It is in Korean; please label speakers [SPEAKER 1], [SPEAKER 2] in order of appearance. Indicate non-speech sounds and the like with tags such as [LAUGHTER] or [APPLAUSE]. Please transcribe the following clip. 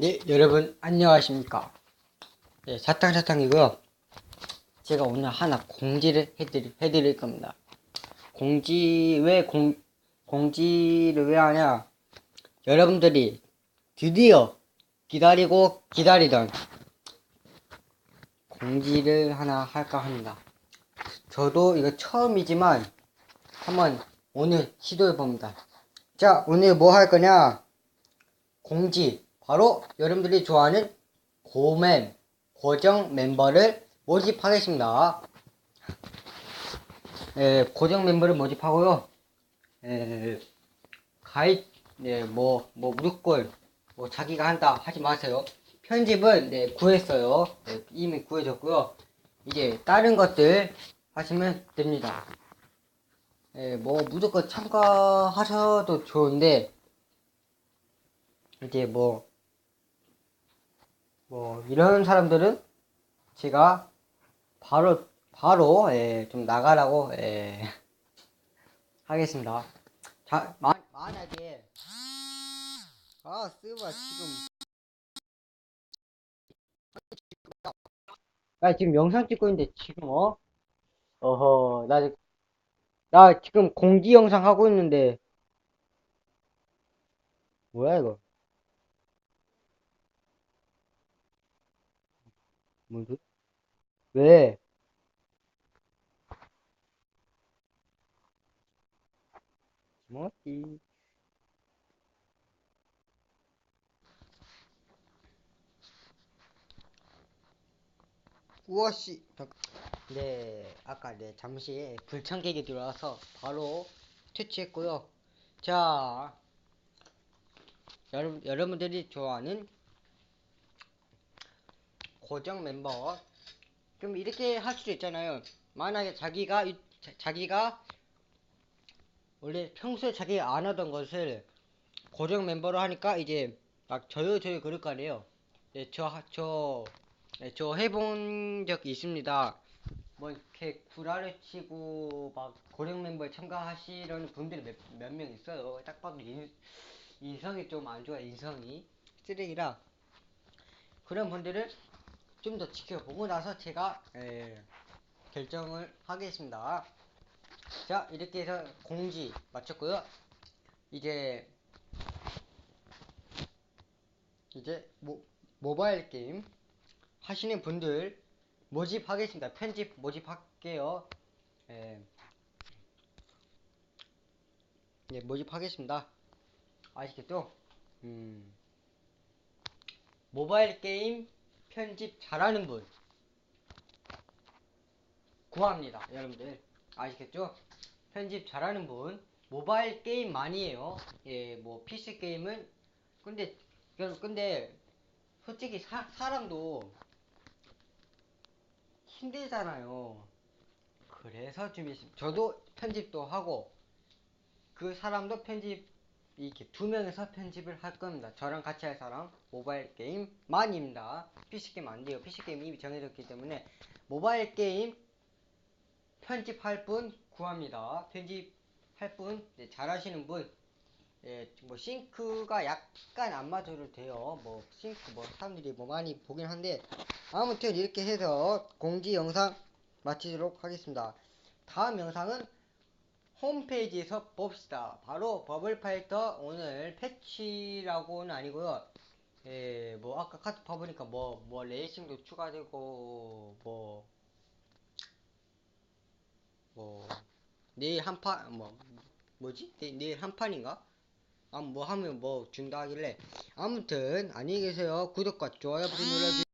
[SPEAKER 1] 네, 여러분 안녕하십니까? 네, 사탕사탕이고요. 제가 오늘 하나 공지를 해드릴, 해드릴 겁니다. 공지 왜 공, 공지를 왜 하냐? 여러분들이 드디어 기다리고 기다리던 공지를 하나 할까 합니다. 저도 이거 처음이지만 한번 오늘 시도해 봅니다. 자, 오늘 뭐 할 거냐? 공지 바로 여러분들이 좋아하는 고멤 고정 멤버를 모집하겠습니다. 예, 고정 멤버를 모집하고요. 예, 가입 네, 뭐, 뭐 무조건 뭐 자기가 한다 하지 마세요. 편집은 네, 구했어요. 네, 이미 구해졌고요. 이제 다른 것들 하시면 됩니다. 예, 뭐 무조건 참가하셔도 좋은데 이제 뭐, 뭐, 이런 사람들은 제가 바로, 바로, 예, 좀 나가라고, 예, [LAUGHS] 하겠습니다. 자, 마, 만약에, 아, 쓰바, 지금. 나 지금 영상 찍고 있는데, 지금, 어? 어허, 나, 나 지금 공지 영상 하고 있는데, 뭐야, 이거? 뭐지? 왜? 뭐지? 우와씨 네 아까 네 잠시 불청객이 들어와서 바로 퇴치했고요 자 여러분 여러분들이 좋아하는 고정 멤버 좀 이렇게 할 수도 있잖아요. 만약에 자기가 자기가 원래 평소에 자기가 안 하던 것을 고정 멤버로 하니까 이제 막 저요 저요 그럴 거 아니에요. 네, 저 저 네, 저 해본 적 있습니다. 뭐 이렇게 구라를 치고 막 고정 멤버에 참가하시려는 분들이 몇 명 있어요. 딱 봐도 인, 인성이 좀 안 좋아 인성이 쓰레기라 그런 분들을 좀 더 지켜보고 나서 제가 에, 결정을 하겠습니다. 자 이렇게 해서 공지 마쳤고요. 이제 이제 모, 모바일 게임 하시는 분들 모집하겠습니다. 편집 모집할게요. 예, 예 모집하겠습니다. 아시겠죠? 음, 모바일 게임 편집 잘하는 분 구합니다. 여러분들 아시겠죠? 편집 잘하는 분 모바일 게임 많이 해요. 예, 뭐 PC 게임은 근데 그- 근데 솔직히 사, 사람도 힘들잖아요. 그래서 준비했습니다. 저도 편집도 하고 그 사람도 편집 이렇게 두 명이서 편집을 할 겁니다. 저랑 같이 할 사람 모바일 게임 만입니다. PC 게임 안 돼요. PC 게임 이미 정해졌기 때문에 모바일 게임 편집할 분 구합니다. 편집할 분 네, 잘하시는 분. 예, 뭐 싱크가 약간 안 맞아도 돼요. 뭐 싱크 뭐 사람들이 뭐 많이 보긴 한데 아무튼 이렇게 해서 공지 영상 마치도록 하겠습니다. 다음 영상은 홈페이지에서 봅시다. 바로 버블파이터 오늘 패치라고는 아니고요. 예, 뭐 아까 카트 봐보니까 뭐뭐 레이싱도 추가되고 뭐뭐 내일 한판뭐 뭐지? 내, 내일 한 판인가? 아 뭐 하면 뭐 준다 하길래 아무튼 안녕히 계세요. 구독과 좋아요 버튼 눌러주세요.